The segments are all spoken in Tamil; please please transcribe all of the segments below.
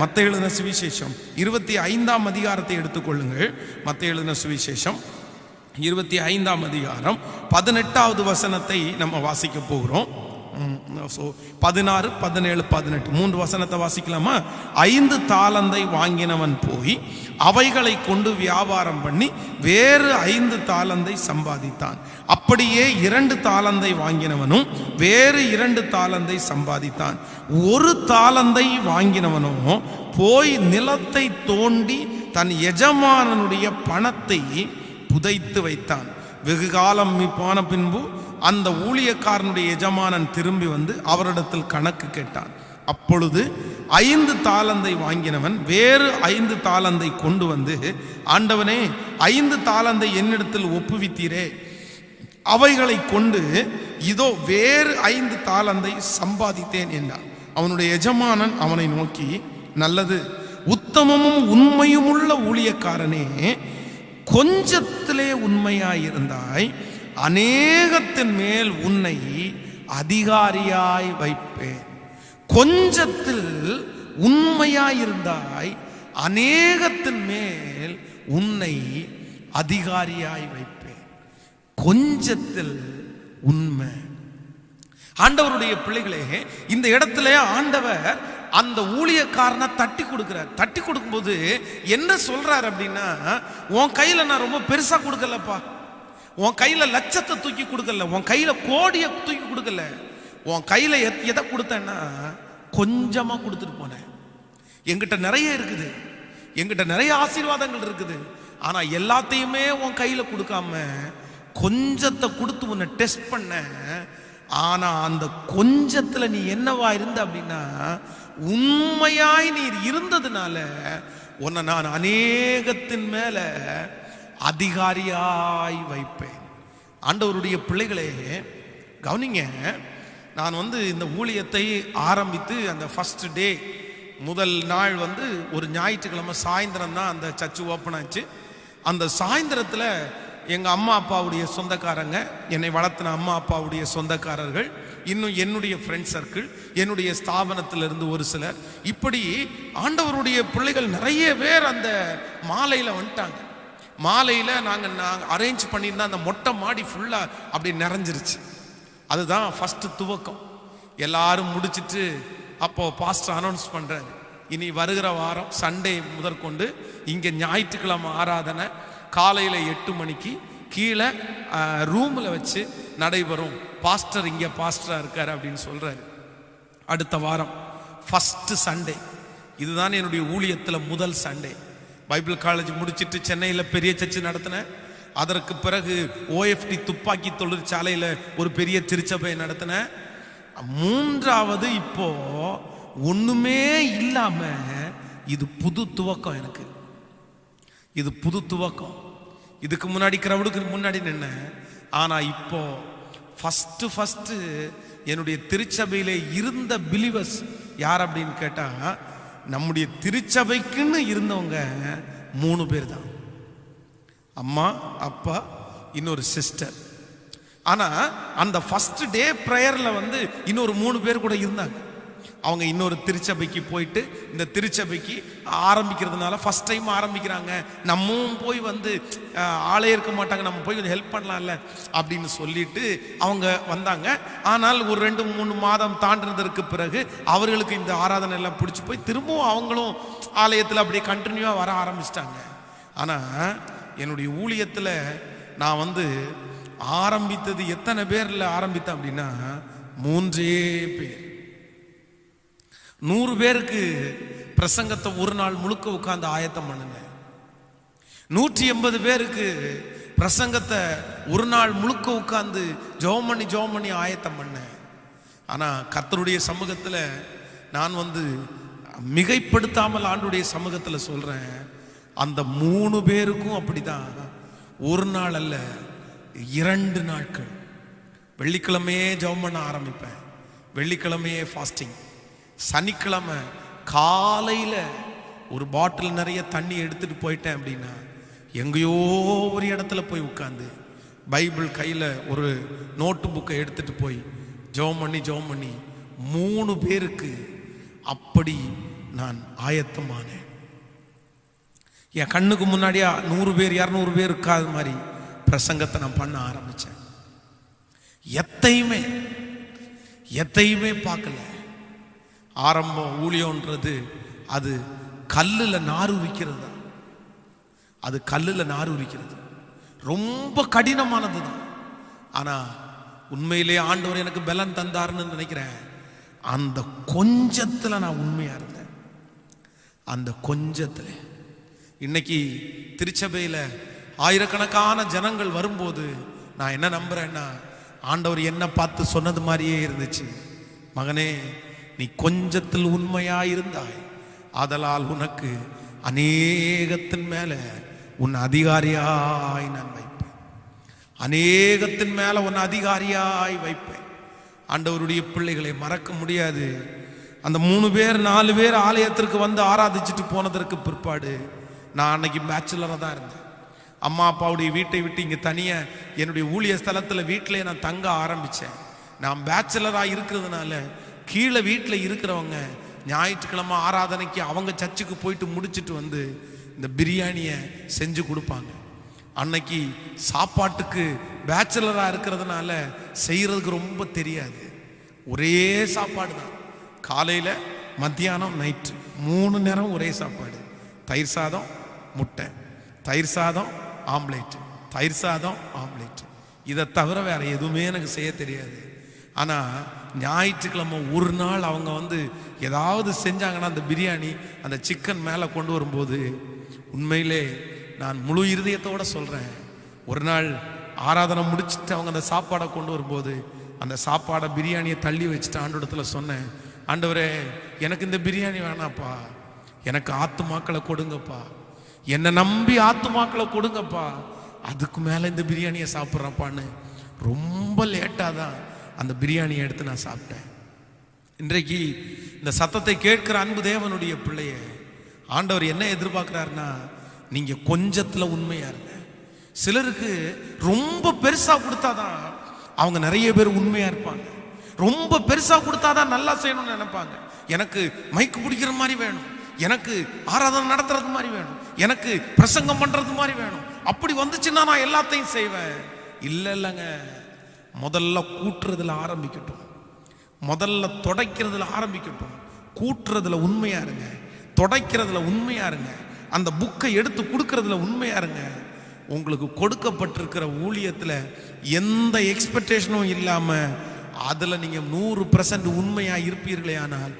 மத்த எழுதின சுவிசேஷம். இருபத்தி ஐந்தாம் அதிகாரத்தை எடுத்துக்கொள்ளுங்கள். மத்த எழுதின சுவிசேஷம். இருபத்தி ஐந்தாம் அதிகாரம். பதினெட்டாவது வசனத்தை நம்ம வாசிக்க போகிறோம். ஸோ பதினாறு பதினேழு பதினெட்டு மூன்று வசனத்தை வாசிக்கலாமா? ஐந்து தாளந்தை வாங்கினவன் போய் அவைகளை கொண்டு வியாபாரம் பண்ணி வேறு ஐந்து தாளந்தை சம்பாதித்தான். அப்படியே இரண்டு தாளந்தை வாங்கினவனும் வேறு இரண்டு தாளந்தை சம்பாதித்தான். ஒரு தாளந்தை வாங்கினவனும் போய் நிலத்தை தோண்டி தன் எஜமானனுடைய பணத்தை புதைத்து வைத்தான். வெகு காலம் போன பின்பு அந்த ஊழியக்காரனுடைய எஜமானன் திரும்பி வந்து அவரிடத்தில் கணக்கு கேட்டான். அப்பொழுது ஐந்து தாளந்தை வாங்கினவன் வேறு ஐந்து தாளந்தை கொண்டு வந்து ஆண்டவனே ஐந்து தாளந்தை என்னிடத்தில் ஒப்புவித்தீரே. அவைகளை கொண்டு இதோ வேறு ஐந்து தாளந்தை சம்பாதித்தேன் என்றான். அவனுடைய எஜமானன் அவனை நோக்கி நல்லது உத்தமமும் உண்மையுமுள்ள ஊழியக்காரனே கொஞ்சத்திலே உண்மையாயிருந்தாய். அநேகத்தின் மேல் உன்னை அதிகாரியாய் வைப்பேன். கொஞ்சத்தில் உண்மையாயிருந்தாய் அநேகத்தின் மேல் உன்னை அதிகாரியாய் வைப்பேன். கொஞ்சத்தில் உண்மை. ஆண்டவருடைய பிள்ளைகளே இந்த இடத்துல ஆண்டவர் அந்த ஊழியக்காரனை தட்டி கொடுக்குறார். தட்டி கொடுக்கும்போது என்ன சொல்றார் அப்படின்னா உன் கையில நான் ரொம்ப பெருசா கொடுக்கலப்பா. உன் கையில லட்சத்தை தூக்கி கொடுக்கல. உன் கையில கோடியை தூக்கி கொடுக்கல. உன் கையில எத்- எதை கொடுத்தேன்னா கொஞ்சமா கொடுத்துட்டு போனேன். எங்கிட்ட நிறைய இருக்குது. என்கிட்ட நிறைய ஆசீர்வாதங்கள் இருக்குது. ஆனா எல்லாத்தையுமே உன் கையில கொடுக்காம கொஞ்சத்தை கொடுத்து உன்னை டெஸ்ட் பண்ண. ஆனா அந்த கொஞ்சத்துல நீ என்னவா இருந்த அப்படின்னா உண்மையாய் நீர் இருந்ததுனால உன்னை நான் அநேகத்தின் மேலே அதிகாரியாய் வைப்பேன். ஆண்டவருடைய பிள்ளைகளே கவனிங்க நான் வந்து இந்த ஊழியத்தை ஆரம்பித்து அந்த ஃபஸ்ட் டே முதல் நாள் வந்து ஒரு ஞாயிற்றுக்கிழமை சாயந்தரம் தான் அந்த சர்ச்சு ஓப்பன் ஆச்சு. அந்த சாயந்தரத்தில் எங்கள் அம்மா அப்பாவுடைய சொந்தக்காரங்க என்னை வளர்த்தின அம்மா அப்பாவுடைய சொந்தக்காரர்கள் இன்னும் என்னுடைய ஃப்ரெண்ட் சர்க்கிள் என்னுடைய ஸ்தாபனத்திலிருந்து ஒரு சிலர். இப்படி ஆண்டவருடைய பிள்ளைகள் நிறைய பேர் அந்த மாலையில் வந்துட்டாங்க. மாலையில் நாங்கள் நாங்கள் அரேஞ்ச் பண்ணியிருந்த அந்த மொட்டை மாடி ஃபுல்லாக அப்படி நிறைஞ்சிருச்சு. அதுதான் ஃபஸ்ட்டு துவக்கம். எல்லாரும் முடிச்சுட்டு அப்போது பாஸ்டர் அனௌன்ஸ் பண்ணுறாரு இனி வருகிற வாரம் சண்டே முதற்கொண்டு இங்கே ஞாயிற்றுக்கிழமை ஆராதனை காலையில் எட்டு மணிக்கு கீழே ரூமில் வச்சு நடைபெறும். பாஸ்டர் இங்கே பாஸ்டராக இருக்கார் அப்படின்னு சொல்கிறாரு அடுத்த வாரம் ஃபஸ்ட்டு சண்டே இதுதான் என்னுடைய ஊழியத்தில் முதல் சண்டே பைபிள் காலேஜ் முடிச்சிட்டு சென்னையில் பெரிய சர்ச்சு நடத்தினேன். அதற்கு பிறகு ஓஎஃப்டி துப்பாக்கி தொழிற்சாலையில் ஒரு பெரிய திருச்சபையை நடத்தினேன். மூன்றாவது இப்போ ஒன்றுமே இல்லாமல் இது புது துவக்கம் எனக்கு. இது புது துவக்கம். இதுக்கு முன்னாடி கிரவுடுக்கு முன்னாடி நின்னேன். ஆனால் இப்போ ஃபஸ்ட்டு ஃபஸ்ட்டு என்னுடைய திருச்சபையிலே இருந்த பிலிவர்ஸ் யார் அப்படின்னு கேட்டால் நம்முடைய திருச்சபைக்குன்னு இருந்தவங்க மூணு பேர் தான் அம்மா அப்பா இன்னொரு சிஸ்டர் ஆனால் அந்த ஃபஸ்ட் டே ப்ரேயரில் வந்து இன்னொரு மூணு பேர் கூட இருந்தாங்க. அவங்க இன்னொரு திருச்சபைக்கு போயிட்டு இந்த திருச்சபைக்கு ஆரம்பிக்கிறதுனால ஃபஸ்ட் டைம் ஆரம்பிக்கிறாங்க. நம்மவும் போய் வந்து ஆளே இருக்க மாட்டாங்க நம்ம போய் கொஞ்சம் ஹெல்ப் பண்ணலாம்ல அப்படின்னு சொல்லிட்டு அவங்க வந்தாங்க. ஆனால் ஒரு ரெண்டு மூணு மாதம் தாண்டினதற்கு பிறகு அவர்களுக்கு இந்த ஆராதனை எல்லாம் பிடிச்சி போய் திரும்பவும் அவங்களும் ஆலயத்தில் அப்படியே கண்டினியூவாக வர ஆரம்பிச்சிட்டாங்க. ஆனால் என்னுடைய ஊழியத்தில் நான் வந்து ஆரம்பித்தது எத்தனை பேரில் ஆரம்பித்தேன் அப்படின்னா மூன்றே பேர். நூறு பேருக்கு பிரசங்கத்தை ஒரு நாள் முழுக்க உட்காந்து ஆயத்தம் பண்ணினேன். நூற்றி எண்பது பேருக்கு பிரசங்கத்தை ஒரு நாள் முழுக்க உட்காந்து ஜெபம் பண்ணி ஜெபம் பண்ணி ஆயத்தம் பண்ணேன். ஆனால் கத்தருடைய சமூகத்தில் நான் வந்து மிகைப்படுத்தாமல் ஆண்டுடைய சமூகத்தில் சொல்கிறேன் அந்த மூணு பேருக்கும் அப்படிதான். ஒரு நாள் அல்ல இரண்டு நாட்கள். வெள்ளிக்கிழமையே ஜெபம் பண்ண ஆரம்பிப்பேன். வெள்ளிக்கிழமையே ஃபாஸ்டிங் சனிக்கிழமை காலையில் ஒரு பாட்டில் நிறைய தண்ணி எடுத்துகிட்டு போயிட்டேன் அப்படின்னா எங்கேயோ ஒரு இடத்துல போய் உட்காந்து பைபிள் கையில் ஒரு நோட்டு புக்கை எடுத்துட்டு போய் ஜெபம் பண்ணி ஜெபம் பண்ணி மூணு பேருக்கு அப்படி நான் ஆயத்தமானேன். என் கண்ணுக்கு முன்னாடியே நூறு பேர் இரநூறு பேர் இருக்காத மாதிரி பிரசங்கத்தை நான் பண்ண ஆரம்பித்தேன் எத்தையுமே எத்தையுமே பார்க்கல. ஆரம்பம் ஊழியன்றது அது கல்லில் நார் உரிக்கிறது. தான் அது கல்லில் நார் உரிக்கிறது. ரொம்ப கடினமானது தான். ஆனால் உண்மையிலே ஆண்டவர் எனக்கு பலன் தந்தாருன்னு நினைக்கிறேன். அந்த கொஞ்சத்தில் நான் உண்மையாக இருந்தேன். அந்த கொஞ்சத்தில். இன்னைக்கு திருச்சபையில் ஆயிரக்கணக்கான ஜனங்கள் வரும்போது நான் என்ன நம்புறேன்னா ஆண்டவர் என்ன பார்த்து சொன்னது மாதிரியே இருந்துச்சு. மகனே நீ கொஞ்சத்தில் உண்மையாயிருந்தாய். ஆதலால் உனக்கு அநேகத்தின் மேல உன் அதிகாரியாய் நான் வைப்பேன். அநேகத்தின் மேல உன் அதிகாரியாய் வைப்பேன். ஆண்டவருடைய பிள்ளைகளை மறக்க முடியாது. அந்த மூணு பேர் நாலு பேர் ஆலயத்திற்கு வந்து ஆராதிச்சுட்டு போனதற்கு பிற்பாடு நான் அன்னைக்கு பேச்சுலராக தான் இருந்தேன். அம்மா அப்பாவுடைய வீட்டை விட்டு இங்கே தனியாக என்னுடைய ஊழிய ஸ்தலத்தில் வீட்டிலே நான் தங்க ஆரம்பித்தேன் நான் பேச்சுலராக இருக்கிறதுனால கீழே வீட்டில் இருக்கிறவங்க ஞாயிற்றுக்கிழமை ஆராதனைக்கு அவங்க சர்ச்சுக்கு போயிட்டு முடிச்சிட்டு வந்து இந்த பிரியாணியை செஞ்சு கொடுப்பாங்க. அன்னைக்கு சாப்பாட்டுக்கு பேச்சுலராக இருக்கிறதுனால செய்கிறதுக்கு ரொம்ப தெரியாது. ஒரே சாப்பாடு தான். காலையில் மத்தியானம் நைட்டு மூணு நேரம் ஒரே சாப்பாடு. தயிர் சாதம் முட்டை. தயிர் சாதம் ஆம்லேட் தயிர் சாதம் ஆம்லேட் இதை தவிர வேறு எதுவுமே எனக்கு செய்ய தெரியாது. ஆனால் ஞாயிற்றுக்கிழமை ஒரு நாள் அவங்க வந்து ஏதாவது செஞ்சாங்கன்னா அந்த பிரியாணி அந்த சிக்கன் மேலே கொண்டு வரும்போது உண்மையிலே நான் முழு இருதயத்தோடு சொல்கிறேன் ஒரு நாள் ஆராதனை முடிச்சுட்டு அவங்க அந்த சாப்பாடை கொண்டு வரும்போது அந்த சாப்பாடை பிரியாணியை தள்ளி வச்சுட்டு ஆண்டோடத்தில் சொன்னேன் ஆண்டவரே எனக்கு இந்த பிரியாணி வேணாப்பா. எனக்கு ஆத்துமாக்களை கொடுங்கப்பா. என்னை நம்பி ஆத்துமாக்களை கொடுங்கப்பா. அதுக்கு மேலே இந்த பிரியாணியை சாப்பிட்றப்பான்னு ரொம்ப லேட்டாக தான் அந்த பிரியாணியை எடுத்து நான் சாப்பிட்டேன். இன்றைக்கு இந்த சத்தத்தை கேட்கிற அன்பு தேவனுடைய பிள்ளைய ஆண்டவர் என்ன எதிர்பார்க்குறாருன்னா நீங்கள் கொஞ்சத்தில் உண்மையாக இருங்க. சிலருக்கு ரொம்ப பெருசாக கொடுத்தாதான் அவங்க நிறைய பேர் உண்மையாக இருப்பாங்க. ரொம்ப பெருசாக கொடுத்தாதான் நல்லா செய்யணும்னு நினைப்பாங்க. எனக்கு மைக்கு பிடிக்கிற மாதிரி வேணும். எனக்கு ஆராதனை நடத்துறது மாதிரி வேணும். எனக்கு பிரசங்கம் பண்ணுறது மாதிரி வேணும். அப்படி வந்துச்சுன்னா நான் எல்லாத்தையும் செய்வேன். இல்லை இல்லைங்க. முதல்ல கூட்டுறதுல ஆரம்பிக்கட்டும். முதல்ல தொடைக்கிறதுல ஆரம்பிக்கட்டும். கூட்டுறதுல உண்மையா இருங்க. தொடைக்கிறதுல உண்மையா இருங்க. அந்த புக்கை எடுத்து கொடுக்கறதுல உண்மையா இருங்க. உங்களுக்கு கொடுக்கப்பட்டிருக்கிற ஊழியத்தில் எந்த எக்ஸ்பெக்டேஷனும் இல்லாமல் அதில் நீங்கள் நூறு பர்சன்ட் உண்மையாக இருப்பீர்களே ஆனால்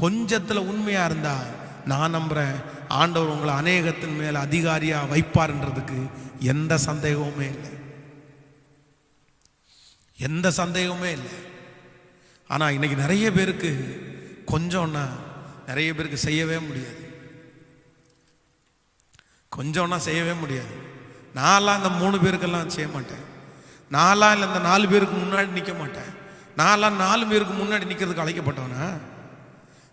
கொஞ்சத்தில் உண்மையாக இருந்தால் நான் நம்புகிறேன் ஆண்டவர் உங்களை அநேகத்தின் மேல் அதிகாரியாக வைப்பார்ன்றதுக்கு எந்த சந்தேகமுமே இல்லை. எந்த சந்தேகமே இல்லை. ஆனால் இன்னைக்கு நிறைய பேருக்கு கொஞ்சம்னா நிறைய பேருக்கு செய்யவே முடியாது. கொஞ்சம்னா செய்யவே முடியாது. நான்லாம் இந்த மூணு பேருக்கெல்லாம் செய்ய மாட்டேன். நான்லாம் இல்லை இந்த நாலு பேருக்கு முன்னாடி நிற்க மாட்டேன். நான்லாம் நாலு பேருக்கு முன்னாடி நிற்கிறதுக்கு அழைக்கப்பட்டவனா?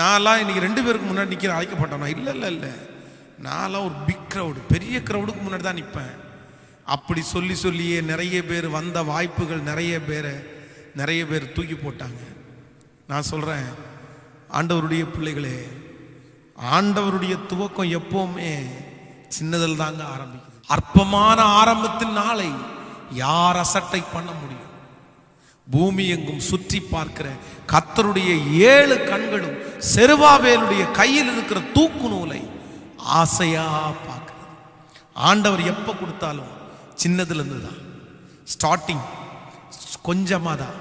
நான்லாம் இன்னைக்கு ரெண்டு பேருக்கு முன்னாடி நிற்கிற அழைக்கப்பட்டவனா? இல்லை இல்லை இல்லை. நான்லாம் ஒரு பிக் க்ரௌடு பெரிய க்ரௌடுக்கு முன்னாடி தான் நிற்பேன் அப்படி சொல்லி சொல்லியே நிறைய பேர் வந்த வாய்ப்புகள் நிறைய பேரை நிறைய பேர் தூக்கி போட்டாங்க. நான் சொல்கிறேன் ஆண்டவருடைய பிள்ளைகளே ஆண்டவருடைய துவக்கம் எப்போவுமே சின்னதில் தாங்க ஆரம்பிக்குது. அற்பமான ஆரம்பத்தின் நாளை யார் அசட்டை பண்ண முடியும்? பூமி எங்கும் சுற்றி பார்க்கிற கத்தருடைய ஏழு கண்களும் செருவாவேலுடைய கையில் இருக்கிற தூக்கு நூலை ஆசையா பார்க்குறது ஆண்டவர் எப்போ கொடுத்தாலும் சின்னதுலேருந்து தான் ஸ்டார்டிங் கொஞ்சமாக தான்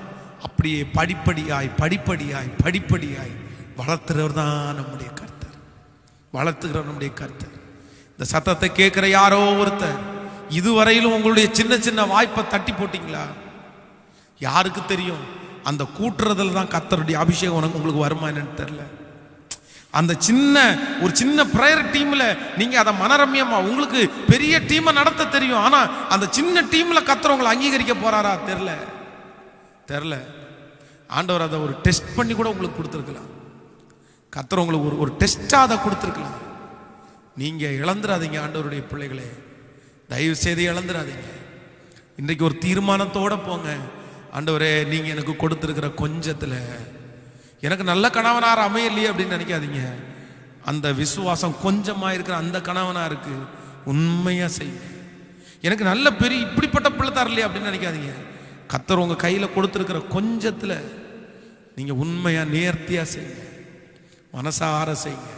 அப்படியே படிப்படியாய் படிப்படியாய் படிப்படியாய் வளர்த்துறவர் தான் நம்முடைய கருத்தர். வளர்த்துகிறவர் நம்முடைய கருத்தர். இந்த சத்தத்தை கேட்குற யாரோ ஒருத்தர் இதுவரையிலும் உங்களுடைய சின்ன சின்ன வாய்ப்பை தட்டி போட்டிங்களா? யாருக்கு தெரியும்? அந்த கூட்டுறதுல தான் கத்தருடைய அபிஷேகம் உனக்கு உங்களுக்கு வருமா என்னன்னு தெரில அந்த சின்ன ஒரு சின்ன ப்ரேயர் டீம்ல நீங்க அதை மனரம்யமா உங்களுக்கு பெரிய டீமை நடத்த தெரியும். ஆனா அந்த சின்ன டீம்ல கத்துறவங்களை அங்கீகரிக்க போறாரா? தெரில. தெரில. ஆண்டவர் அதை ஒரு டெஸ்ட் பண்ணி கூட உங்களுக்கு கொடுத்துருக்கலாம். கத்துறவங்களுக்கு ஒரு ஒரு டெஸ்ட்டாக அதை கொடுத்துருக்கலாம். நீங்கள் இழந்துடாதீங்க ஆண்டவருடைய பிள்ளைகளே. தயவு செய்து இழந்துடாதீங்க இன்றைக்கு ஒரு தீர்மானத்தோட போங்க. ஆண்டவரே நீங்கள் எனக்கு கொடுத்துருக்கிற கொஞ்சத்தில் எனக்கு நல்ல கணவனார் அமையலையே அப்படின்னு நினைக்காதீங்க. அந்த விசுவாசம் கொஞ்சமாக இருக்கிற அந்த கணவனாக இருக்கு. உண்மையாக செய்யுங்க எனக்கு நல்ல பெரிய இப்படிப்பட்ட பிள்ளை தரலையே அப்படின்னு நினைக்காதீங்க. கத்தர் உங்கள் கையில் கொடுத்துருக்கிற கொஞ்சத்தில் நீங்கள் உண்மையாக நேர்த்தியாக செய்யுங்க. மனசார செய்யுங்க.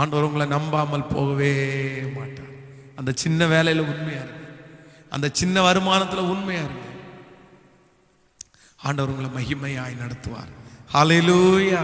ஆண்டவர் உங்களை நம்பாமல் போகவே மாட்டார். அந்த சின்ன வேலையில் உண்மையாக இருக்கு அந்த சின்ன வருமானத்தில் உண்மையாக இருக்கு ஆண்டவர் உங்களை மகிமையாய் நடத்துவார். Aleluia.